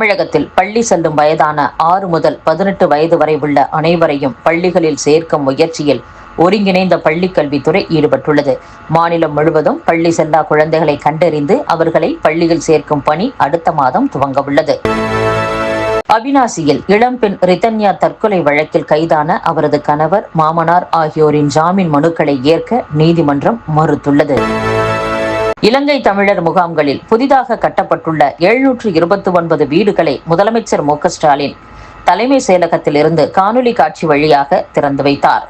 தமிழகத்தில் பள்ளி செல்லும் வயதான ஆறு முதல் பதினெட்டு வயது வரை உள்ள அனைவரையும் பள்ளிகளில் சேர்க்கும் முயற்சியில் ஒருங்கிணைந்த பள்ளி கல்வித்துறை ஈடுபட்டுள்ளது. மாநிலம் முழுவதும் பள்ளி செல்லா குழந்தைகளை கண்டறிந்து அவர்களை பள்ளியில் சேர்க்கும் பணி அடுத்த மாதம் துவங்க உள்ளது அவினாசியில் இளம்பெண் ரிதன்யா தற்கொலை வழக்கில் கைதான அவரது கணவர் மாமனார் ஆகியோரின் ஜாமீன் மனுக்களை ஏற்க நீதிமன்றம் மறுத்துள்ளது. இலங்கை தமிழர் முகாம்களில் புதிதாக கட்டப்பட்டுள்ள எழுநூற்று இருபத்தி ஒன்பது வீடுகளை முதலமைச்சர் மு ஸ்டாலின் தலைமை செயலகத்தில் இருந்து காணொலி காட்சி வழியாக திறந்து வைத்தார்.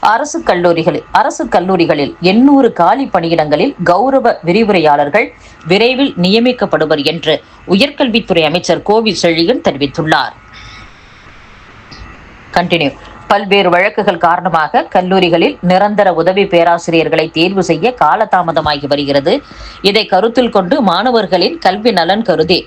அரசு கல்லூரிகளில் அரசு கல்லூரிகளில் எண்ணூறு காலி பணியிடங்களில் கௌரவ விரிவுரையாளர்கள் விரைவில் நியமிக்கப்படுவர் என்று உயர்கல்வித்துறை அமைச்சர் கோவி செழியன் தெரிவித்துள்ளார். கண்டினியூ. பல்வேறு வழக்குகள் காரணமாக கல்லூரிகளில் நிரந்தர உதவி பேராசிரியர்களை தேர்வு செய்ய காலதாமதமாகி வருகிறது. இதை கருத்தில் கொண்டு மாணவர்களின் கல்வி நலன் கருதி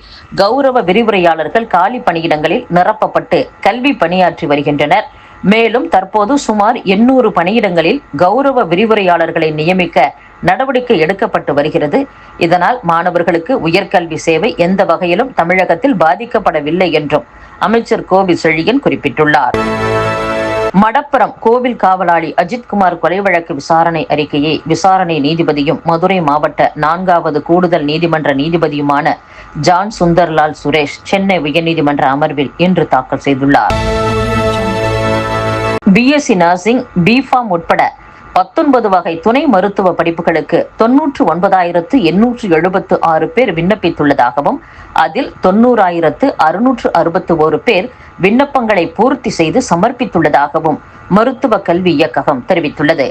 கௌரவ விரிவுரையாளர்கள் காலி பணியிடங்களில் நிரப்பப்பட்டு கல்வி பணியாற்றி வருகின்றனர். மேலும் தற்போது சுமார் எண்ணூறு பணியிடங்களில் கௌரவ விரிவுரையாளர்களை நியமிக்க நடவடிக்கை எடுக்கப்பட்டு வருகிறது. இதனால் மாணவர்களுக்கு உயர்கல்வி சேவை எந்த வகையிலும் தமிழகத்தில் பாதிக்கப்படவில்லை என்றும் அமைச்சர் கோவி செழியன் குறிப்பிட்டுள்ளார். மடப்புறம் கோவில் காவலாளி அஜித்குமார் கொலை வழக்கு விசாரணை அறிக்கையை விசாரணை நீதிபதியும் மதுரை மாவட்ட நான்காவது கூடுதல் நீதிமன்ற நீதிபதியுமான ஜான் சுந்தர்லால் சுரேஷ் சென்னை உயர்நீதிமன்ற அமர்வில் இன்று தாக்கல் செய்துள்ளார். பிஎஸ்சி நர்சிங் பிஃபார்ம் உட்பட பத்தொன்பது வகை துணை மருத்துவ படிப்புகளுக்கு தொன்னூற்று ஒன்பதாயிரத்து எண்ணூற்று எழுபத்து ஆறு பேர் விண்ணப்பித்துள்ளதாகவும் அதில் தொன்னூறாயிரத்து அறுநூற்று அறுபத்து ஒரு பேர் விண்ணப்பங்களை பூர்த்தி செய்து சமர்ப்பித்துள்ளதாகவும் மருத்துவ கல்வி இயக்ககம் தெரிவித்துள்ளது.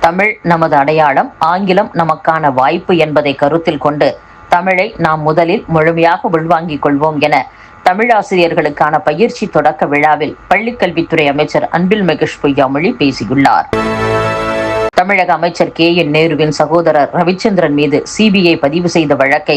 தமிழ் நமது அடையாளம் ஆங்கிலம் நமக்கான வாய்ப்பு என்பதை கருத்தில் கொண்டு தமிழை நாம் முதலில் முழுமையாக உள்வாங்கிக் கொள்வோம் என தமிழாசிரியர்களுக்கான பயிற்சி தொடக்க விழாவில் பள்ளிக்கல்வித்துறை அமைச்சர் அன்பில் மகேஷ் பொய்யாமொழி பேசியுள்ளார். தமிழக அமைச்சர் கே என் நேருவின் சகோதரர் ரவிச்சந்திரன் மீது சிபிஐ பதிவு செய்த வழக்கை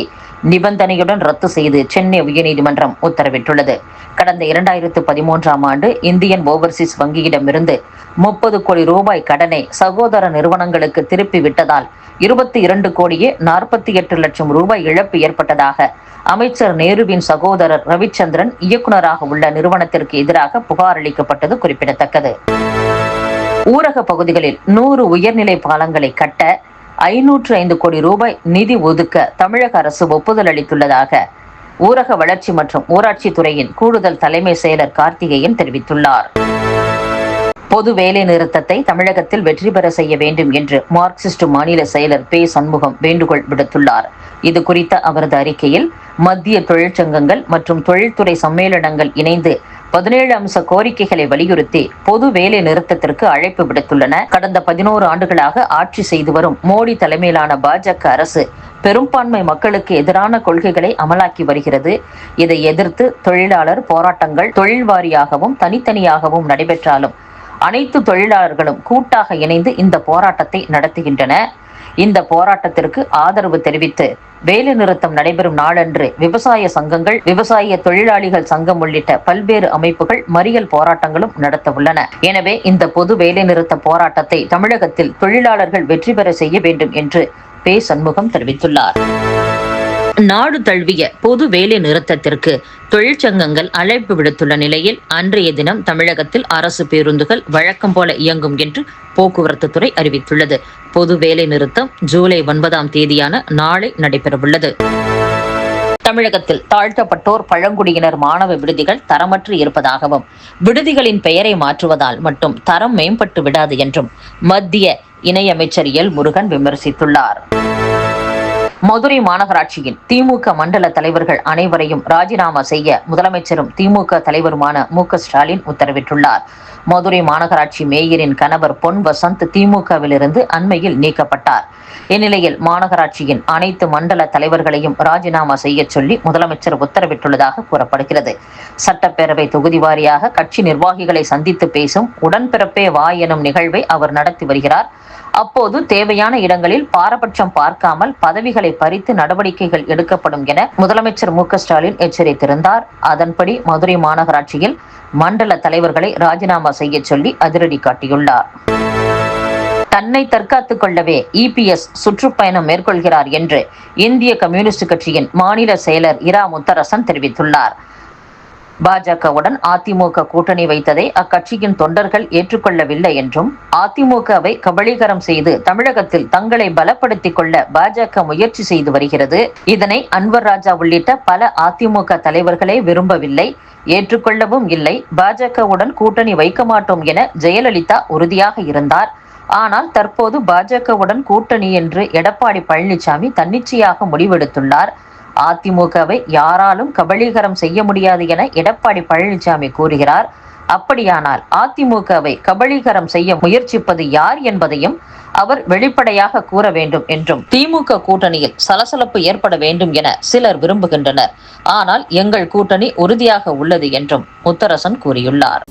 நிபந்தனையுடன் ரத்து செய்து சென்னை உயர்நீதிமன்றம் உத்தரவிட்டுள்ளது. கடந்த இரண்டாயிரத்து பதிமூன்றாம் ஆண்டு இந்தியன் ஓவர்சீஸ் வங்கியிடமிருந்து முப்பது கோடி ரூபாய் கடனை சகோதர நிறுவனங்களுக்கு திருப்பி விட்டதால் இருபத்தி இரண்டு கோடியே நாற்பத்தி எட்டு லட்சம் ரூபாய் இழப்பு ஏற்பட்டதாக அமைச்சர் நேருவின் சகோதரர் ரவிச்சந்திரன் இயக்குநராக உள்ள நிறுவனத்திற்கு எதிராக புகார் அளிக்கப்பட்டது குறிப்பிடத்தக்கது. ஊரக பகுதிகளில் நூறு உயர்நிலை பாலங்களை கட்ட ஐநூற்று ஐந்து கோடி ரூபாய் நிதி ஒதுக்க தமிழக அரசு ஒப்புதல் அளித்துள்ளதாக ஊரக வளர்ச்சி மற்றும் ஊராட்சி துறையின் கூடுதல் தலைமை செயலர் கார்த்திகேயன் தெரிவித்துள்ளார். பொது வேலை நிறுத்தத்தை தமிழகத்தில் வெற்றி பெற செய்ய வேண்டும் என்று மார்க்சிஸ்ட் மாநில செயலர் பே. சண்முகம் வேண்டுகோள் விடுத்துள்ளார். இது குறித்த அவரது அறிக்கையில் மத்திய தொழிற்சங்கங்கள் மற்றும் தொழில்துறை சம்மேளனங்கள் இணைந்து பதினேழு அம்ச கோரிக்கைகளை வலியுறுத்தி பொது வேலை நிறுத்தத்திற்கு அழைப்பு விடுத்துள்ளன. கடந்த பதினோரு ஆண்டுகளாக ஆட்சி செய்து வரும் மோடி தலைமையிலான பாஜக அரசு பெரும்பான்மை மக்களுக்கு எதிரான கொள்கைகளை அமலாக்கி வருகிறது. இதை எதிர்த்து தொழிலாளர் போராட்டங்கள் தொழில் வாரியாகவும் தனித்தனியாகவும் நடைபெற்றாலும் அனைத்து தொழிலாளர்களும் கூட்டாக இணைந்து இந்த போராட்டத்தை நடத்துகின்றன. இந்த போராட்டத்திற்கு ஆதரவு தெரிவித்து வேலை நிறுத்தம் நடைபெறும் நாளன்று விவசாய சங்கங்கள் விவசாய தொழிலாளிகள் சங்கம் உள்ளிட்ட பல்வேறு அமைப்புகள் மறியல் போராட்டங்களும் நடத்த உள்ளன. எனவே இந்த பொது வேலை நிறுத்த போராட்டத்தை தமிழகத்தில் தொழிலாளர்கள் வெற்றி பெற செய்ய வேண்டும் என்று பே சண்முகம் தெரிவித்துள்ளார். நாடு தழுவிய பொது வேலை நிறுத்தத்திற்கு தொழிற்சங்கங்கள் அழைப்பு விடுத்துள்ள நிலையில் அன்றைய தினம் தமிழகத்தில் அரசு பேருந்துகள் வழக்கம் போல இயங்கும் என்று போக்குவரத்து துறை அறிவித்துள்ளது. பொது வேலை நிறுத்தம் ஜூலை ஒன்பதாம் தேதியான நாளை நடைபெறவுள்ளது. தமிழகத்தில் தாழ்த்தப்பட்டோர் பழங்குடியினர் மாணவ விடுதிகள் தரமற்று இருப்பதாகவும் விடுதிகளின் பெயரை மாற்றுவதால் மட்டும் தரம் மேம்பட்டு விடாது என்றும் மத்திய இணையமைச்சர் எல் முருகன் விமர்சித்துள்ளார். மதுரை மாநகராட்சியின் திமுக மண்டல தலைவர்கள் அனைவரையும் ராஜினாமா செய்ய முதலமைச்சரும் திமுக தலைவருமான மு ஸ்டாலின் உத்தரவிட்டுள்ளார். மதுரை மாநகராட்சி மேயரின் கணவர் பொன் வசந்த் திமுகவிலிருந்து அண்மையில் நீக்கப்பட்டார். இந்நிலையில் மாநகராட்சியின் அனைத்து மண்டல தலைவர்களையும் ராஜினாமா செய்ய சொல்லி முதலமைச்சர் உத்தரவிட்டுள்ளதாக கூறப்படுகிறது. சட்டப்பேரவை தொகுதி வாரியாக கட்சி நிர்வாகிகளை சந்தித்து பேசும் உடன்பிறப்பே வா எனும் நிகழ்வை அவர் நடத்தி வருகிறார். அப்போது தேவையான இடங்களில் பாரபட்சம் பார்க்காமல் பதவிகளை பறித்து நடவடிக்கைகள் எடுக்கப்படும் என முதலமைச்சர் மு ஸ்டாலின் எச்சரித்திருந்தார். அதன்படி மதுரை மாநகராட்சியில் மண்டல தலைவர்களை ராஜினாமா செய்ய சொல்லி அதிரடி காட்டியுள்ளார். தன்னை தற்காத்துக் கொள்ளவே இபிஎஸ் சுற்றுப்பயணம் மேற்கொள்கிறார் என்று இந்திய கம்யூனிஸ்ட் கட்சியின் மாநில செயலர் இரா முத்தரசன் தெரிவித்துள்ளார். பாஜகவுடன் அதிமுக கூட்டணி வைத்ததை அக்கட்சியின் தொண்டர்கள் ஏற்றுக்கொள்ளவில்லை என்றும் அதிமுகவை கபளீகரம் செய்து தமிழகத்தில் தங்களை பலப்படுத்திக் கொள்ள பாஜக முயற்சி செய்து வருகிறது. இதனை அன்வர் ராஜா உள்ளிட்ட பல அதிமுக தலைவர்களே விரும்பவில்லை ஏற்றுக்கொள்ளவும் இல்லை பாஜகவுடன் கூட்டணி வைக்க மாட்டோம் என ஜெயலலிதா உறுதியாக இருந்தார். ஆனால் தற்போது பாஜகவுடன் கூட்டணி என்று எடப்பாடி பழனிசாமி தன்னிச்சையாக முடிவெடுத்துள்ளார். அதிமுகவை யாராலும் கபளீகரம் செய்ய முடியாது என எடப்பாடி பழனிசாமி கூறுகிறார். அப்படியானால் அதிமுகவை கபலீகரம் செய்ய முயற்சிப்பது யார் என்பதையும் அவர் வெளிப்படையாக கூற வேண்டும் என்றும் திமுக கூட்டணியில் சலசலப்பு ஏற்பட வேண்டும் என சிலர் விரும்புகின்றனர். ஆனால் எங்கள் கூட்டணி உறுதியாக உள்ளது என்றும் முத்தரசன் கூறியுள்ளார்.